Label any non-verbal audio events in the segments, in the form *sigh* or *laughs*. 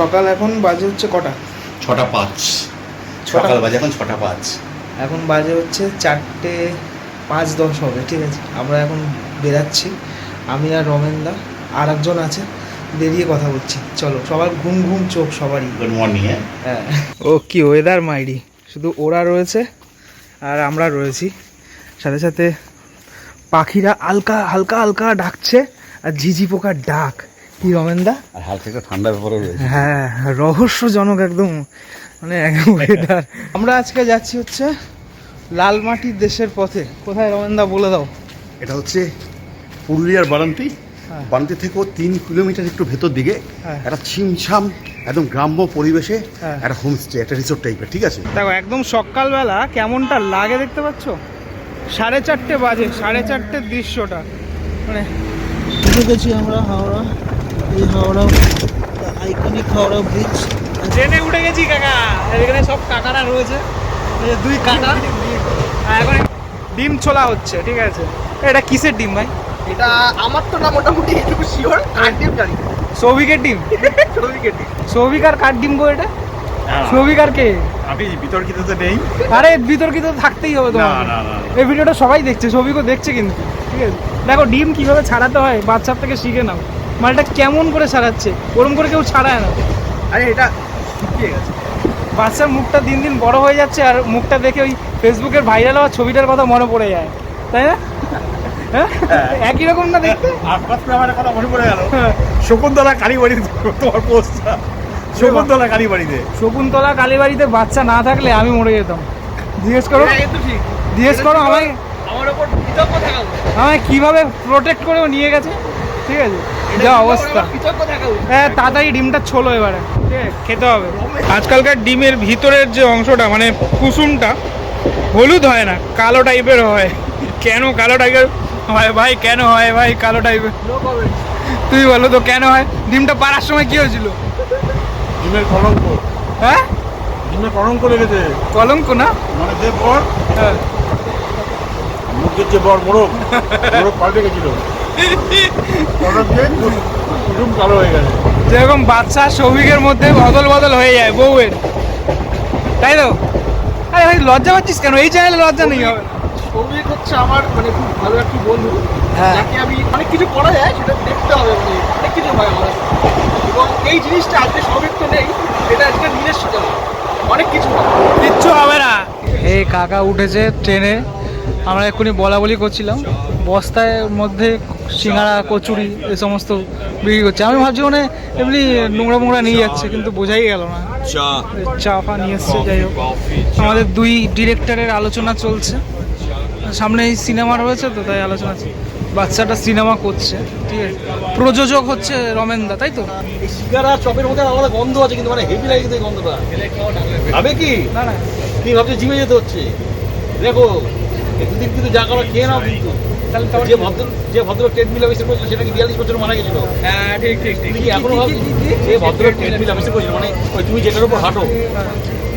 সকাল এখন বাজে হচ্ছে কটা? ছটা পাঁচ। সকাল বাজে এখন ছটা পাঁচ। এখন বাজে হচ্ছে চারটে পাঁচ দশ হবে ঠিক আছে? আমরা এখন বেরাচ্ছি আমি আর রমেনদা আর একজন আছে বেরিয়ে কথা বলছি। চলো সবার ঘুম ঘুম চোখ সবারই। গুড মর্নিং হ্যাঁ। ও কি ওয়েদার মাইরি? শুধু ওরা রয়েছে আর আমরা রয়েছি। সাথে সাথে পাখিরা হালকা হালকা হালকা ডাকছে আর ঝিঝি পোকার ডাক। কি রমেনদা? আর হালকা একটা ঠান্ডা ব্যাপারও রয়েছে। হ্যাঁ রহস্যজনক একদম মানে ওয়েদার আমরা আজকে যাচ্ছি হচ্ছে লালমাটির দেশের পথে। কোথায় রমেনদা বলে দাও। এটা হচ্ছে পুরুলিয়ার বারান্তি। হ্যাঁ। বারান্তি থেকেও তিন কিলোমিটার একটু ভেতর দিকে। হ্যাঁ। একটা ছিমছাম একদম গ্রাম্য পরিবেশে হ্যাঁ। একটা হোমস্টে একটা রিসোর্ট টাইপের ঠিক আছে? দেখো একদম সকালবেলা কেমনটা লাগে দেখতে পাচ্ছ? সাড়ে চারটে বাজে সাড়ে চারটের দৃশ্যটা। মানে গেছি আমরা হাওড়া। এই হাওড়া আইকনিক হাওড়া ব্রিজ ট্রেনে উঠে গেছি কাকা। এখানে সব কাকারা রয়েছে। দুই কাকা। এখন ডিম ছোলা হচ্ছে ঠিক আছে। এটা কিসের ডিম ভাই? এটা আমার তো না মোটামুটি এটুকু শিওর আর ডিম জানি। সৌভিকের ডিম? *laughs* শ্রমিকের ডিম। সৌভিক আর কার ডিম গো এটা? সৌভিক আর কে? আমি বিতর্কিত তো নেই। আরে বিতর্কিত থাকতেই হবে তোমার না, না, এই ভিডিওটা সবাই দেখছে সৌভিকও দেখছে কিন্তু। ঠিক আছে। দেখো ডিম কীভাবে ছাড়াতে হয় বাচ্চার থেকে শিখে নাও। মালটা কেমন করে ছাড়াচ্ছে ওরম করে কেউ ছাড়ায় না। আরে এটা ঠিক আছে বাচ্চার মুখটা দিন দিন বড় হয়ে যাচ্ছে আর মুখটা দেখে ওই ফেসবুকের ভাইরাল হওয়া ছবিটার কথা মনে পড়ে যায়। তাই না? হ্যাঁ? একই রকম না দেখতে আপাতত আমার কথা মনে পড়ে গেল। হ্যাঁ। শকুন্তলা কালীবাড়ি তোমার পোস্টটা শকুন্তলা কালীবাড়িতে। শকুন্তলা কালীবাড়িতে বাচ্চা না থাকলে আমি মরে যেতাম। জিজ্ঞেস করো। জিজ্ঞেস করো আমায়। আমার ওপর আমায় কীভাবে প্রোটেক্ট করেও নিয়ে গেছে? ঠিক আছে? যা অবস্থা। হ্যাঁ তাড়াতাড়ি ডিমটা ছোলো এবারে। ঠিক খেতে হবে। আজকালকার ডিমের ভিতরের যে অংশটা মানে কুসুমটা হলুদ হয় না কালো টাইপের হয়। কেন কালো টাইপের হয় ভাই? কেন হয় ভাই কালো টাইপের. তুই বলো তো কেন হয়? ডিমটা পাড়ার সময় কি হয়েছিল? ডিমের কলঙ্ক। হ্যাঁ? ডিমের কলঙ্ক লেগেছে। কলঙ্ক না? মানে যে বর হ্যাঁ। মুখের যে বর মোরগ মোরগ পাল্টে গেছিল। কালো হয়ে গেছে যেরকম বাচ্চা সৌভিকের মধ্যে বদল বদল হয়ে যায় বউয়ের। তাই তো? আরে ভাই লজ্জা পাচ্ছিস কেন? এই চ্যানেলে লজ্জা নেই হবে। সৌভিক হচ্ছে আমার মানে খুব ভালো একটি বন্ধু। হ্যাঁ। যাকে আমি অনেক কিছু করা যায় সেটা দেখতে হবে মানে অনেক কিছু হয় আমার। এবং এই জিনিসটা আজকে সৌভিক তো নেই এটা আজকে নিজস্ব অনেক কিছু হয়। কিচ্ছু হবে না। এই কাকা উঠেছে ট্রেনে। আমরা এক্ষুনি বলা বলি করছিলাম। বস্তায় মধ্যে সিঙ্গারা কচুরি এ সমস্ত বিক্রি করছে। আমি ভাবছি মানে এমনি নোংরা মোংরা নিয়ে যাচ্ছে কিন্তু বোঝাই গেল না। চা। ফা নিয়ে এসছে যাই হোক। আমাদের দুই ডিরেক্টরের আলোচনা চলছে। সামনে এই সিনেমা রয়েছে তো তাই আলোচনা চলছে। বাচ্চাটা সিনেমা করছে ঠিক আছে। প্রযোজক হচ্ছে রমেনদা তাই তো? এই সিগারা চপের মধ্যে আলাদা গন্ধ আছে কিন্তু মানে হেভি লাগে গন্ধটা। হবে কি না না। কি ভাবছে জিমে যেতে হচ্ছে? দেখো। এই দুদিন কিন্তু যা করা খেয়ে নাও কিন্তু। তাহলে তো যে ভদ্র যে ভদ্র ট্রেডমিল আবিষ্কার করেছিল সেটা কি বিয়াল্লিশ বছর মারা গেছিল? হ্যাঁ ঠিক ঠিক ঠিক। তুমি কি এখনও যে ভদ্র ট্রেডমিল আবিষ্কার করেছিল মানে ওই তুমি যেটার উপর হাঁটো।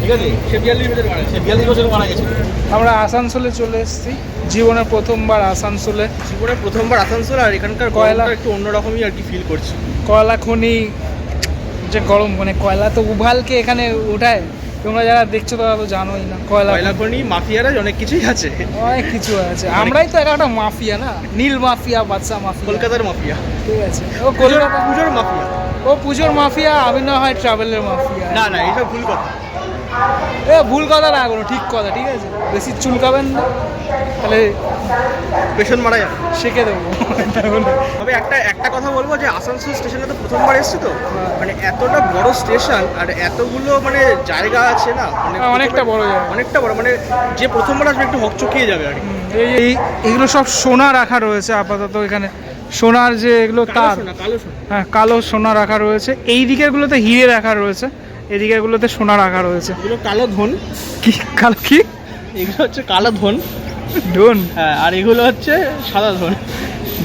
ঠিক আছে? সে বিয়াল্লিশ বছর মারা সে বিয়াল্লিশ বছর মারা গেছিল আমরা আসানসোলে চলে এসেছি। জীবনের প্রথমবার আসানসোলে। জীবনে প্রথমবার আসানসোল আর এখানকার কয়লা- কয়লা একটু অন্যরকমই আর কি ফিল করছি। কয়লা খনি যে গরম মানে কয়লা তো উভালকে এখানে উঠায়। তোমরা যারা দেখছ তারা তো জানোই না কয়লা কয়লা খনি। মাফিয়ারা অনেক কিছুই আছে। অনেক কিছু আছে। আমরাই তো একটা মাফিয়া না। Neel mafia Badsha mafia. কলকাতার মাফিয়া। ঠিক আছে। ও কলকাতা পুজোর মাফিয়া। ও পুজোর মাফিয়া আমি না হয় ট্রাভেলের মাফিয়া। না না এটা ভুল কথা। এ ভুল কথা না কোনো ঠিক কথা ঠিক আছে? বেশি চুলকাবেন না তাহলে পেছন মারা যাবে। শিখে দেবো। তবে একটা একটা কথা বলব যে আসানসোল স্টেশনে তো প্রথমবার এসেছি তো। মানে এতটা বড় স্টেশন আর এতগুলো মানে জায়গা আছে না? মানে হ্যাঁ, অনেকটা বড় জায়গা। অনেকটা বড় মানে যে প্রথমবার আসবে একটু হকচকিয়ে যাবে আর এই এই এগুলো সব সোনা রাখা রয়েছে আপাতত এখানে। সোনার যে এগুলো কালো তার। হ্যাঁ কালো সোনা রাখা রয়েছে। এই দিকেরগুলোতে হিরে রাখা রয়েছে। এই দিকেরগুলোতে সোনা রাখা রয়েছে। এগুলো কালো ধন। কি? কালো কি? এগুলো হচ্ছে কালো ধন। ধন? হ্যাঁ আর এগুলো হচ্ছে সাদা ধন।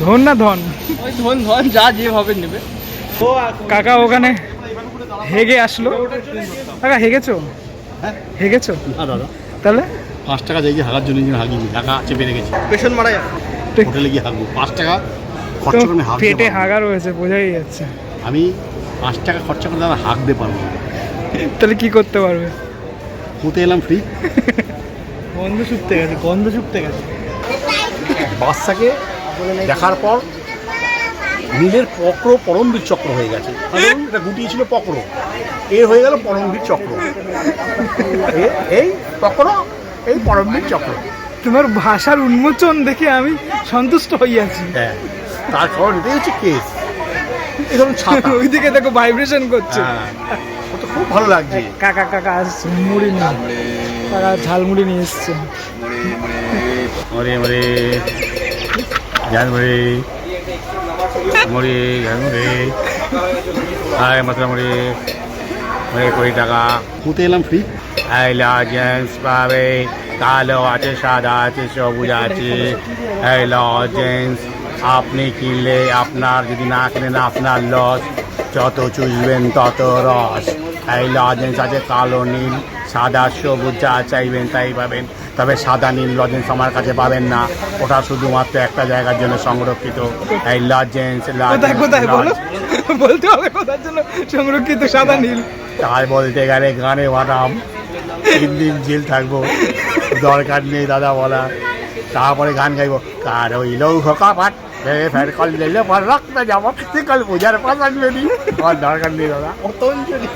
ধন না ধন? ওই ধন ধন যা যেভাবে নেবে। ও কাকা ওখানে হেগে আসলো। কাকা হেগেছো? হেগেছো? না দাদা। তাহলে? পাঁচ টাকা দিয়ে হাগার জন্য হাগিনি। টাকা চেপে রেখেছি পেছন মারা যাবে হোটেলে গিয়ে হাগবো। পাঁচ টাকা খরচা করে পেটে হাগা রয়েছে বোঝাই যাচ্ছে। আমি পাঁচ টাকা খরচা করে দাদা দিয়ে পারব তাহলে কি করতে পারবে? হতে এলাম ফ্রি গন্ধ শুকতে গেছে গন্ধ শুকতে গেছে। বাচ্চাকে দেখার পর নীলের পক্র পরমবীর চক্র হয়ে গেছে। কারণ এটা গুটিয়েছিল পক্র এর হয়ে গেল পরমবীর চক্র। এ- এই পক্র এই পরমবীর চক্র। তোমার ভাষার উন্মোচন দেখে আমি সন্তুষ্ট হইয়াছি হ্যাঁ তারপর এটাই হচ্ছে কেস এই ধরুন ছাতা। ওইদিকে দেখো ভাইব্রেশন করছে। হ্যাঁ। খুব ভালো লাগছে। কাকা কাকা আসছে মুড়ি নিয়ে। কাকা ঝালমুড়ি নিয়ে এসছে। মরে মরে ঝালমুড়ি। ঝালমুড়ি। হায় মাত্রা মুড়ি। মুড়ি কুড়ি টাকা। খুঁতে এলাম ফ্রি এই লজেন্স পাবে কালো আছে সাদা আছে সবুজ আছে। এই লজেন্স আপনি কিনলে আপনার যদি না কিনেন আপনার লস যত চুষবেন তত রস এই লজেন্স আছে কালো নীল সাদা সবুজ যা চাইবেন তাই পাবেন। তবে সাদা নীল লজেন্স আমার কাছে পাবেন না। ওটা শুধুমাত্র একটা জায়গার জন্য সংরক্ষিত। এই লজেন্স বলতে হবে কোথার জন্য? সংরক্ষিত সাদা নীল। তাই বলতে গেলে গানে বানাম তিন দিন জেল থাকব। দরকার নেই দাদা বলা। তারপরে গান গাইবো। কার ওই লৌহ কাপাট? ফের কল দিলে পর রক্ত যাব। কাল পূজার পাশান বেরি আমার দরকার নেই দাদা। পতঞ্জলি।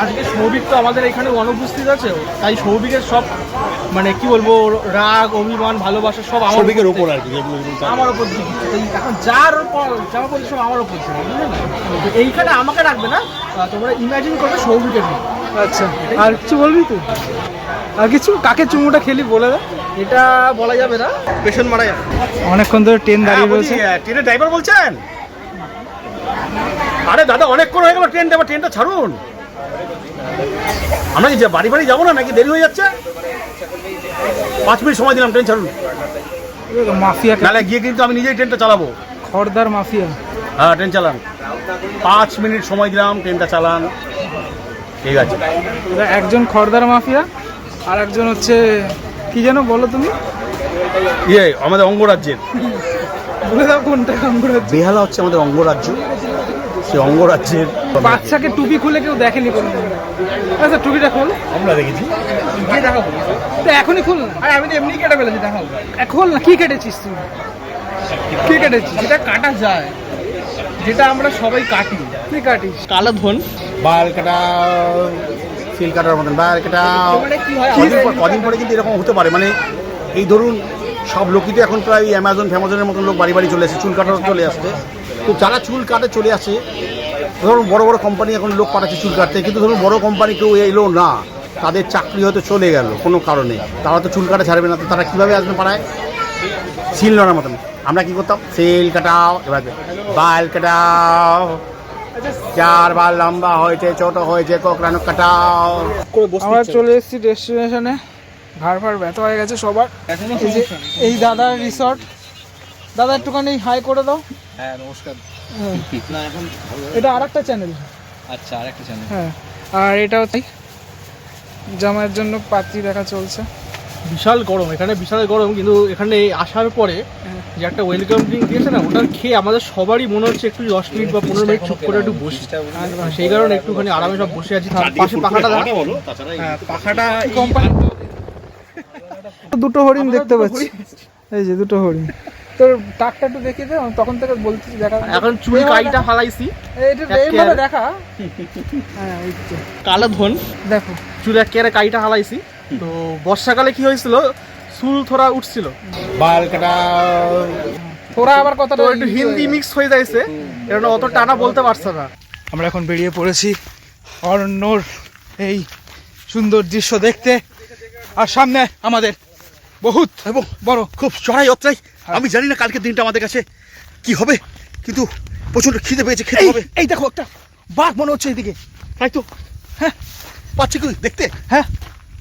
আজকে সৌভিক তো আমাদের এখানে অনুপস্থিত আছে তাই সৌভিকের সব মানে কি বলব রাগ অভিমান ভালোবাসা সব আমার সবিকের ওপর আর কি আমার ওপর এখন যার জামা পড়ছে সব আমার ওপর এইখানে আমাকে রাখবে না তোমরা ইমাজিন করবে সৌভিকের আচ্ছা আর কিছু বলবি তুই? আর কিছু কাকে চুমুটা খেলি বলে দে। এটা বলা যাবে না। পেছন মারা যাবে। অনেকক্ষণ ধরে ট্রেন দাঁড়িয়ে রয়েছে। ট্রেনের ড্রাইভার বলছেন? আরে দাদা অনেক অনেকক্ষণ হয়ে গেল ট্রেন দেবার ট্রেনটা ছাড়ুন। আমরা কি বাড়ি বাড়ি যাব না নাকি? দেরি হয়ে যাচ্ছে? পাঁচ মিনিট সময় দিলাম ট্রেন ছাড়ুন। মাফিয়া নাহলে গিয়ে কিন্তু আমি নিজেই ট্রেনটা চালাবো। খড়দার মাফিয়া। হ্যাঁ ট্রেন চালান। পাঁচ মিনিট সময় দিলাম ট্রেনটা চালান। ঠিক আছে। একজন খড়দার মাফিয়া আর একজন হচ্ছে কি যেন বলো তুমি? ইয়ে আমাদের অঙ্গরাজ্যের। বলে দাও কোনটা আমরা বেহালা হচ্ছে আমাদের অঙ্গরাজ্য। সেই অঙ্গরাজ্যের। বাচ্চাকে টুপি খুলে কেউ দেখেনি কোনো আচ্ছা টুপিটা খোল। আমরা দেখেছি। গিয়ে দেখাবো তো এখনই খোল না? আরে আমি তো এমনি কেটে ফেলেছি দেখাবো এ, খোল না কি কেটেছিস তুই? কি কেটেছিস যেটা কাটা যায় যেটা আমরা সবাই কাটি। কি কাটিস? কালো ধন। বাল কাটাও সিল কাটার মতন বাল কাটাও। মানে কি হয়? কদিন পরে কিন্তু এরকম হতে পারে। মানে এই ধরুন সব লোকই তো এখন প্রায় অ্যামাজন ফ্যামাজনের মতন লোক বাড়ি বাড়ি চলে আসে চুল কাটার চলে আসছে। তো যারা চুল কাটে চলে আসে ধরুন বড় বড় কোম্পানি এখন লোক পাঠাচ্ছে চুল কাটতে কিন্তু ধরুন বড় কোম্পানি কেউ এলো না তাদের চাকরি হয়তো চলে গেল কোনো কারণে। তারা তো চুল কাটা ছাড়বে না তো তারা কীভাবে আসবে পাড়ায়? সিল নেওয়ার মতন। আমরা কি করতাম? সেল কাটাও এবার বাল কাটাও চার বার লম্বা হয়েছে ছোট হয়েছে কোকড়ানো কাটাও। আমরা চলে এসেছি ডেস্টিনেশনে ঘাড় ফাড় ব্যথা হয়ে গেছে সবার। এই এই দাদার রিসর্ট দাদা একটুখানি হাই করে দাও। হ্যাঁ নমস্কার। হ্যাঁ। এটা আর একটা চ্যানেল আচ্ছা আর একটা চ্যানেল হ্যাঁ আর এটাও তাই জামাইয়ের জন্য পাত্রী দেখা চলছে। বিশাল গরম এখানে বিশাল গরম কিন্তু এখানে আসার পরে যে একটা ওয়েলকাম ড্রিঙ্ক দিয়েছে না ওটা খেয়ে আমাদের সবারই মনে হচ্ছে একটু দশ মিনিট বা পনেরো মিনিট চুপ করে একটু বসি। সেই কারণে একটুখানি আরামে সব বসে আছি পাশে পাখাটা। হ্যাঁ পাখাটা কোম্পানি দুটো হরিণ দেখতে পাচ্ছি। এই যে দুটো হরিণ। তোর টাকটা একটু দেখিয়ে দে আমি তখন থেকে বলতেছি দেখা এখন চুল কাইটা ফালাইছি। এইটা এইভাবে দেখা। হ্যাঁ কালো ধন। দেখো। চুল একেবারে কাইটা হালাইছি তো বর্ষাকালে কি হয়েছিল? চুল থোড়া উঠছিল। বাল তোরা আবার কথাটা একটু হিন্দি মিক্স হয়ে যাইছে। এর অত টানা বলতে পারছে না। আমরা এখন বেরিয়ে পড়েছি অরণ্যর এই সুন্দর দৃশ্য দেখতে। আর সামনে আমাদের বহুত এবং বড় খুব চড়াই অত্রাই আমি জানি না কালকের দিনটা আমাদের কাছে কি হবে কিন্তু প্রচণ্ড খিদে পেয়েছে খেতে এই হবে। এই দেখো একটা বাঘ মনে হচ্ছে এদিকে। তাই তো? হ্যাঁ পাচ্ছি কি দেখতে? হ্যাঁ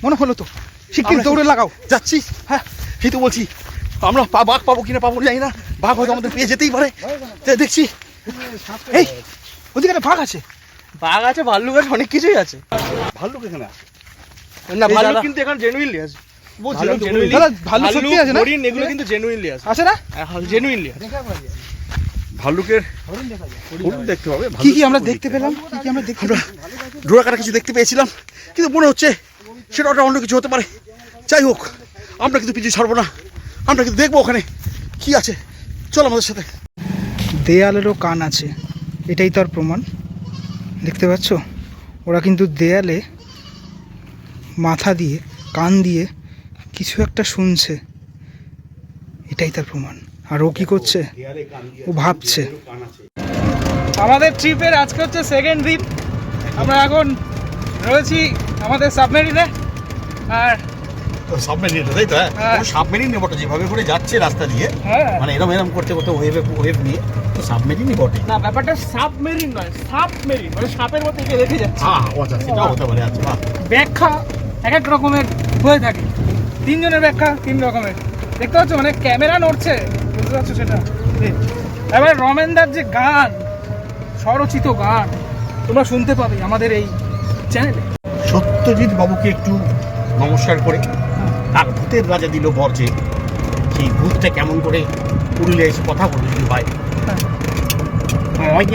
মনে হলো তো। শিগগির দৌড়ে লাগাও। যাচ্ছি। হ্যাঁ। সেই তো বলছি আমরা পা- বাঘ পাবো কিনা পাবো জানি না। বাঘ হয়তো আমাদের পেয়ে যেতেই পারে। দেখছি। এই ওদিকে একটা বাঘ আছে। বাঘ আছে ভাল্লুক আছে অনেক কিছুই আছে। ভাল্লুক এখানে না ভাল্লুক কিন্তু এখন জেনুইনলি আছে। সত্যি আছে না? হরিণ এগুলো কিন্তু জেনুইনলি আছে। আছে না? জেনুইনলি আছে। ভাল্লুকের হরিণ দেখা যায়। হরিণ দেখতে হবে কি কি আমরা দেখতে পেলাম? কি কি আমরা দেখতে ডোরা কাটা কিছু দেখতে পেয়েছিলাম কিন্তু মনে হচ্ছে সেটা ওটা অন্য কিছু হতে পারে। যাই হোক আমরা কিন্তু পিছু ছাড়বো না। আমরা কিন্তু দেখব ওখানে কি আছে। চল আমাদের সাথে। দেয়ালেরও কান আছে এটাই তার প্রমাণ। দেখতে পাচ্ছ? ওরা কিন্তু দেয়ালে মাথা দিয়ে কান দিয়ে কিছু একটা শুনছে। এটাই তার প্রমাণ। আর ও কি করছে? ও ভাবছে। আমাদের ট্রিপের আজকে হচ্ছে সেকেন্ড দিন আমরা এখন রয়েছি আমাদের সাবমেরিনে আর সাবমেরিন তাই তো হ্যাঁ। সাবমেরিন বটে যেভাবে করে যাচ্ছে রাস্তা দিয়ে। হ্যাঁ। মানে এরম এরম করতে করতে ওয়েভে ওয়েভ নিয়ে। তো সাবমেরিনই বটে। না ব্যাপারটা সাবমেরিন নয় সাবমেরিন মানে সাপের রেখে যাচ্ছে। হ্যাঁ আচ্ছা সেটাও হতে পারে আচ্ছা। ব্যাখ্যা এক এক রকমের হয়ে থাকে। তিনজনের ব্যাখ্যা তিন রকমের। দেখতে পাচ্ছ মানে ক্যামেরা নড়ছে বুঝতে পারছ সেটা? এবার রমেনদার যে গান স্বরচিত গান তোমরা শুনতে পাবে আমাদের এই চ্যানেলে সত্যজিৎ বাবুকে একটু নমস্কার করে তার ভূতের রাজা দিল বর্জে সেই ভূতটা কেমন করে পুরুলিয়া এসে কথা বলল যদি ভাই ওয়ে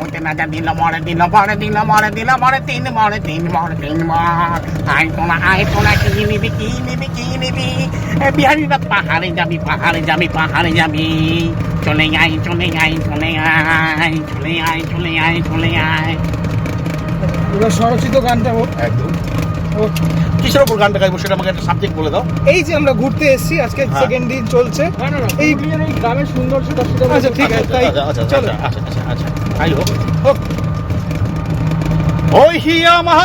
বলতে না যা দিল মরে দিল মরে দিল মরে দিল মরে তিন মরে তিন মরে তিন মর আই তোলা আই তোলা কি নিবি কি নিবি কি নিবি? বিহারিরা পাহাড়ে যাবি পাহাড়ে যাবি পাহাড়ে যাবি। চলে আই চলে আই চলে আই চলে আই চলে আই চলে আই এবার স্বরচিত গানটা হোক। একদম। ও। কিসের ওপর গানটা গাইবো সেটা আমাকে একটা সাবজেক্ট বলে দাও। এই যে আমরা ঘুরতে এসেছি আজকে হ্যাঁ। সেকেন্ড দিন চলছে। এই গ্রামের সৌন্দর্যটা সেটা আচ্ছা ঠিক আছে তাই আচ্ছা আচ্ছা আচ্ছা। তাই হোক হোক। ওই আমার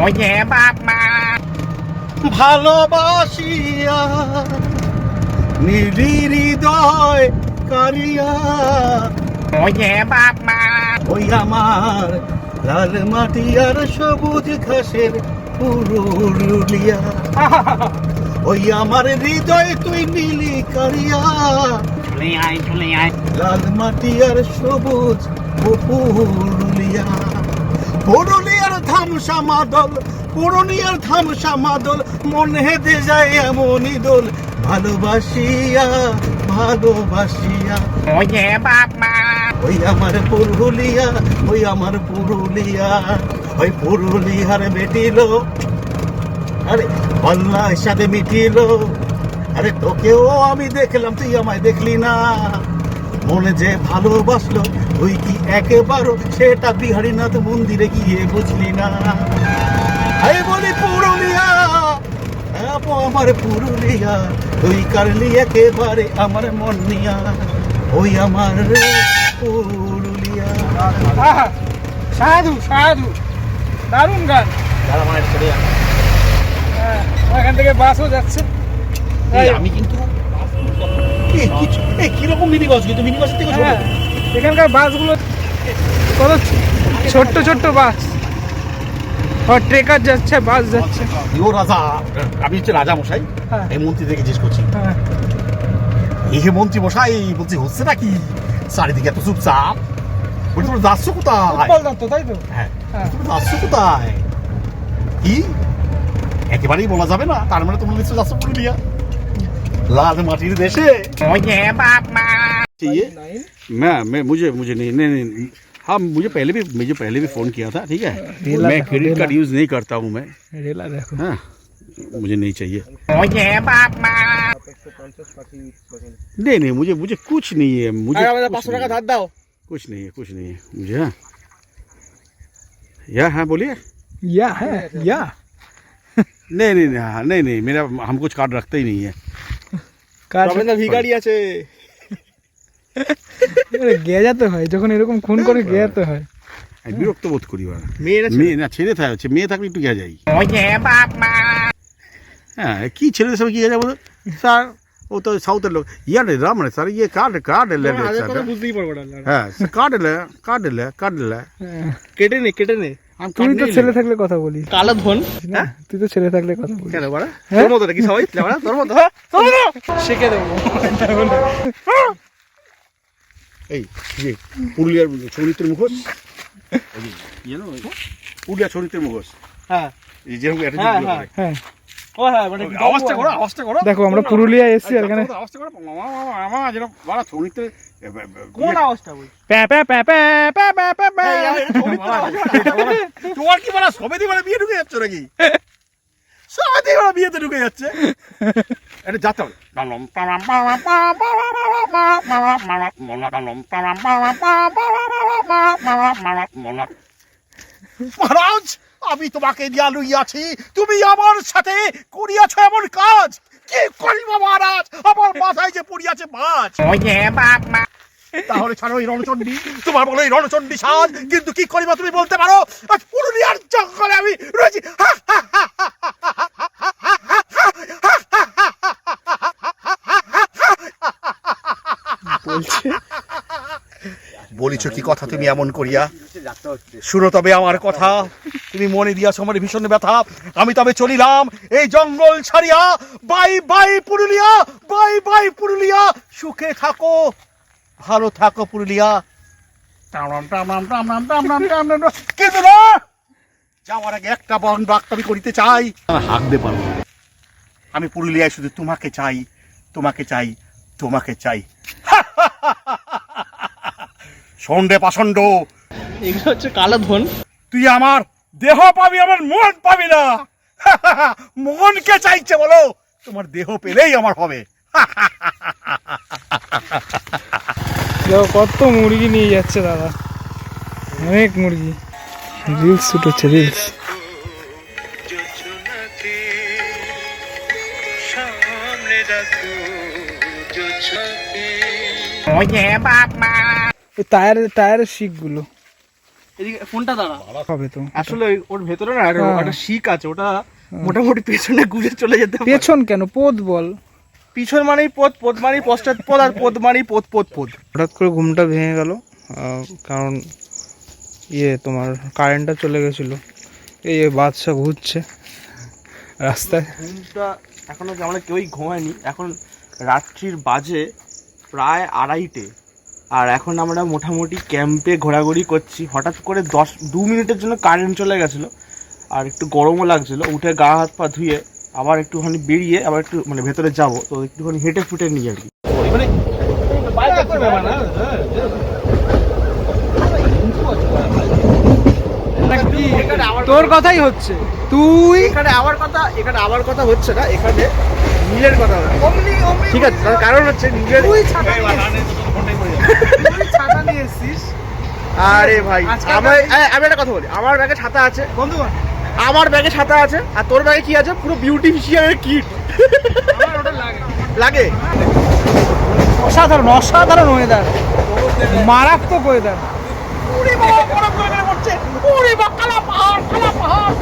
ওয়ে বাবা ভালোবাসিয়া নিরি হৃদয় কারিয়া। ওয়ে বাবা ওই আমার লাল মাটি আর সবুজ ঘাসের পুরুলিয়া *laughs* ওই আমার হৃদয় তুই নীলি কারিয়া। লাল মাটি আর সবুজ পুরুলিয়া। পুরুলিয়ার ধামসা মাদল পুরুলিয়ার ধামসা মাদল মনে হেদে যায় এমনই দোল। ভালোবাসিয়া ভালোবাসিয়া। ওয়ে বাবা ওই আমার পুরুলিয়া ওই আমার পুরুলিয়া। ওই পুরুলিয়ার বেটিল আরে অল্লার সাথে মিটিল। আরে তোকেও আমি দেখলাম তুই আমায় দেখলি না। মনে যে ভালোবাসলো তুই কি একেবারও সেটা বিহারীনাথ মন্দিরে গিয়ে বুঝলি না? আরে বলি পুরুলিয়া আমার পুরুলিয়া তুই কারলি একেবারে আমার মন নিয়া ওই আমার পুরুলিয়া। সাধু সাধু দারুণ গান। দাদা মায়ের এখান থেকে বাসও যাচ্ছে। আমি কিন্তু কীরকম মিনি বাস কিন্তু মিনি বাসের থেকে এখানকার বাসগুলো কত? ছোট্ট ছোট্ট বাস। আর ট্রেকার যাচ্ছে বাস যাচ্ছে। ও রাজা আমি হচ্ছে রাজা মশাই। হ্যাঁ। এই মন্ত্রী থেকে জিজ্ঞেস করছি। হ্যাঁ। এই মন্ত্রী মশাই বলছি হচ্ছে নাকি? চারিদিকে এত চুপচাপ। বলছি তোমরা যাচ্ছ কোথায়? তাই তো? হ্যাঁ। হ্যাঁ। তোমরা যাচ্ছ কোথায়? কি? একেবারেই বলা যাবে না তার মানে তোমরা নিশ্চয় যাচ্ছ পুরুলিয়া লাল মাটির দেশে ওয়ে বাবা चाहिए मैं मैं मुझे मुझे नहीं नहीं नहीं हाँ मुझे पहले भी मुझे पहले भी फ़ोन किया था ठीक है रेला मैं देखो, क्रेडिट रेला। कार्ड यूज़ नहीं करता हूँ मैं রেলা দেখো हाँ मुझे नहीं चाहिए ওয়ে বাবা नहीं नहीं मुझे मुझे कुछ नहीं है मुझे আর আমাদের कुछ পাঁচশো नहीं টাকা है। ধার দাও कुछ नहीं है कुछ नहीं है मुझे हाँ या हाँ बोलिए ইয়া হ্যাঁ ইয়া नहीं नहीं नहीं हाँ नहीं नहीं मेरा हम कुछ कार्ड रखते ही नहीं है কাজ রমেন্দ্র ভিখারি আছে গেজাতে হয় যখন এরকম খুন করে গেজাতে হয় আমি বিরক্ত বোধ করি ওরা মেয়েরা মেয়ে না ছেলে থাকে হচ্ছে মেয়ে থাকলে একটু গিয়ে যাই ওয়ে বাবা হ্যাঁ কি ছেলেদের সঙ্গে কি যাবো স্যার ও তো সাউথের লোক ইয়া রে রাম রে স্যার ইয়ে কার্ড কার্ড এলে আগের কথা বুঝতেই পারবো না হ্যাঁ কার্ড এলে কার্ড এলে কার্ড এলে কেটে নে কেটে নে আমি তুই তো ছেলে থাকলে কথা বলি কালো ধন তুই তো ছেলে থাকলে কথা বলি কেন বাড়া? হ্যাঁ? তোর মতো নাকি সবাই? বাড়া তোর মতো শিখে দেবো এই যে পুরুলিয়ার চরিত্রের মুখোশ। জানো ওই? পুরুলিয়ার চরিত্রের মুখোশ। হ্যাঁ। এই যেরকম হ্যাঁ, হ্যাঁ। হ্যাঁ। হ্যাঁ মানে আওয়াজটা করো আওয়াজটা করো। দেখো আমরা পুরুলিয়া এসেছি আর এখানে। কোন আওয়াজটা বলছি প্যা প্যা প্যা প্যা প্যা প্যা প্যা প্যা। তোমার কি বলা সবেদি বলে বিয়ে ঢুকে যাচ্ছে নাকি সবেদি বলে বিয়েতে ঢুকে যাচ্ছে এটা যাতে হবে মোলা পালাম মোলা মহারাজ আমি তোমাকে দিয়া লইয়াছি তুমি আমার সাথে করিয়াছ এমন কাজ কি করিব মহারাজ আমার মাথায় যে পড়িয়াছে মাছ তাহলে ছাড়ো এই রণচণ্ডী তোমার বলো এই রণচণ্ডী সাজ কিন্তু কি করিবা তুমি বলতে পারো আজ পুরুলিয়ার জঙ্গলে আমি রয়েছি হা হা হা বলছে বলিছ কি কথা তুমি এমন করিয়া শুনো তবে আমার কথা তুমি মনে দিয়াছ আমার ভীষণ ব্যথা আমি তবে চলিলাম এই জঙ্গল ছাড়িয়া bye bye Purulia bye bye Purulia সুখে থাকো ভালো থাকো পুরুলিয়া কিন্তু না যাওয়ার আগে একটা বন বাক্য আমি করিতে চাই হাঁকতে পারব আমি পুরুলিয়ায় শুধু তোমাকে চাই তোমাকে চাই তোমাকে চাই সন্ডে পাষণ্ড। এগুলো হচ্ছে কালো ধন। তুই আমার দেহ পাবি আমার মন পাবি না। *laughs* মনকে চাইছে বলো? তোমার দেহ পেলেই আমার হবে। *laughs* কত মুরগি নিয়ে যাচ্ছে দাদা। অনেক মুরগি। রিলস শুট হচ্ছে রিলস। টায়ারের টায়ারের শিকগুলো। এদিকে ফোনটা দাঁড়া। হবে তো। আসলে ওই- ওর ভেতরে না একটা- হ্যাঁ। শিক আছে ওটা মোটামুটি পেছনে ঘুরে চলে যেতে পেছন কেন? পোদ বল। পিছন মানেই পদ পদ মানেই পশ্চাৎ পদ আর পদ মানেই পদ পদ পদ হঠাৎ করে ঘুমটা ভেঙে গেল কারণ ইয়ে তোমার কারেন্টটা চলে গেছিল। এই বাদশা ঘুরছে রাস্তায়। ঘুমটা এখনও আমরা কেউই ঘুমায়নি। এখন রাত্রির বাজে প্রায় আড়াইটে। আর এখন আমরা মোটামুটি ক্যাম্পে ঘোরাঘুরি করছি। হঠাৎ করে দশ দু মিনিটের জন্য কারেন্ট চলে গেছিল। আর একটু গরমও লাগছিল। উঠে গা হাত পা ধুয়ে আবার একটুখানি বেরিয়ে আবার একটু মানে ভেতরে যাব। তো একটুখানি হেঁটে ফুটে নিই আর কি। মানে তোর কথাই হচ্ছে। তুই এখানে আমার কথা এখানে আমার কথা হচ্ছে না। এখানে নীলের কথা ঠিক আছে তার কারণ হচ্ছে নীলের আরে ভাই আমি একটা কথা বলি আমার ব্যাগে ছাতা আছে। বন্ধু আমার ব্যাগে ছাতা আছে আর তোর ব্যাগে কি আছে? পুরো বিউটিফিশিয়ানের কিট লাগে। অসাধারণ অসাধারণ ওয়েদার মারাত্মক ওয়েদার বাবা পড়ছে। কালা পাহাড় কালা পাহাড়